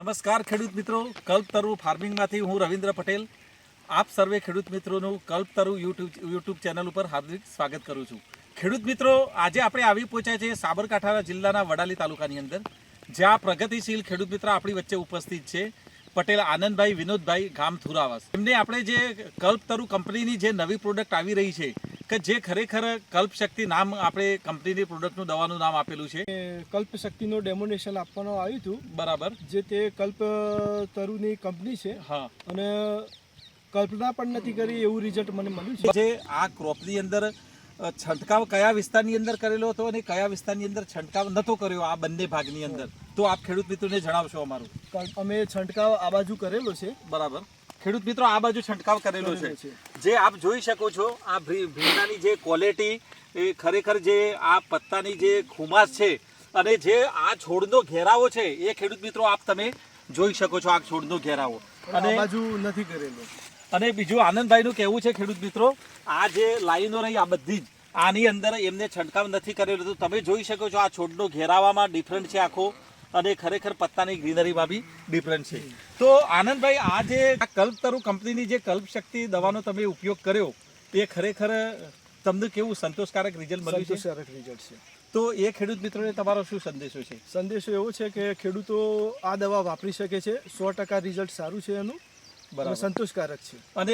નમસ્કાર ખેડૂત મિત્રો. કલ્પતરુ ફાર્મિંગમાંથી હું રવિન્દ્ર પટેલ. આપ સર્વે ખેડૂત મિત્રોનું કલ્પતરુ યુટ્યુબ યુટ્યુબ ચેનલ ઉપર હાર્દિક સ્વાગત કરું છું. ખેડૂત મિત્રો, આજે આપણે આવી પહોંચ્યા છીએ સાબરકાંઠા જિલ્લાના વડાલી તાલુકાની અંદર, જ્યાં પ્રગતિશીલ ખેડૂત મિત્ર આપણી વચ્ચે ઉપસ્થિત છે પટેલ આનંદભાઈ, વિનોદભાઈ ગામ થુરાવાસ એમને આપણે જે કલ્પતરુ કંપનીની જે નવી પ્રોડક્ટ આવી રહી છે કે જે ખરેખર કલ્પશક્તિ નામ આપણે કંપનીની પ્રોડક્ટનું દવાનું નામ આપેલું છે? કલ્પ શક્તિનો ડેમોનેશન આપવાનું આવ્યું હતું. બરાબર. જે તે કલ્પ તરુની કંપની છે. હા. અને કલ્પના પણ નથી કરી એવું રિઝલ્ટ મને મળ્યું છે. જે આ ક્રોપની અંદર છંટકાવ કયા વિસ્તારની અંદર કરેલો હતો અને કયા વિસ્તારની અંદર છંટકાવ નતો કર્યો આ બંને ભાગની અંદર? તો આપ ખેડૂત મિત્રોને જણાવશો અમારું. કલ્પ- અમે છંટકાવ આ બાજુ કરેલો છે. બરાબર. ખેડૂત મિત્રો આ બાજુ છંટકાવ કરેલો છે. જે આપ જોઈ શકો છો આ ભીંડાની જે ક્વોલિટી એ ખરેખર જે આ પત્તાની જે ખુમાસ છે અને જે આ છોડનો ઘેરાવો છે એ ખેડૂત મિત્રો આપ તમે જોઈ શકો છો આ છોડનો ઘેરાવો. અને બાજુ નથી કરેલો. અને બીજું આનંદભાઈનું કહેવું છે ખેડૂત મિત્રો આ જે લાઈનો રહી આ બધી જ આની અંદર એમને છંટકાવ નથી કરેલો. તો તમે જોઈ શકો છો આ છોડનો ઘેરાવામાં ડિફરન્ટ છે આખો. અને ખરેખર પત્તાની ગ્રીનરીમાં બી ડિફરન્સ છે. તો આનંદભાઈ આ જે કલ્પતરુ કંપનીની જે કલ્પશક્તિ દવાનો તમે ઉપયોગ કર્યો એ ખરેખર તમને કેવું સંતોષકારક રિઝલ્ટ મળ્યું છે? સંતોષકારક રિઝલ્ટ છે. તો એ ખેડૂત મિત્રોને તમારો શું સંદેશો છે? સંદેશો એવો છે કે ખેડૂતો આ દવા વાપરી શકે છે સો ટકા રિઝલ્ટ સારું છે એનું. બરાબર. સંતોષકારક છે. અને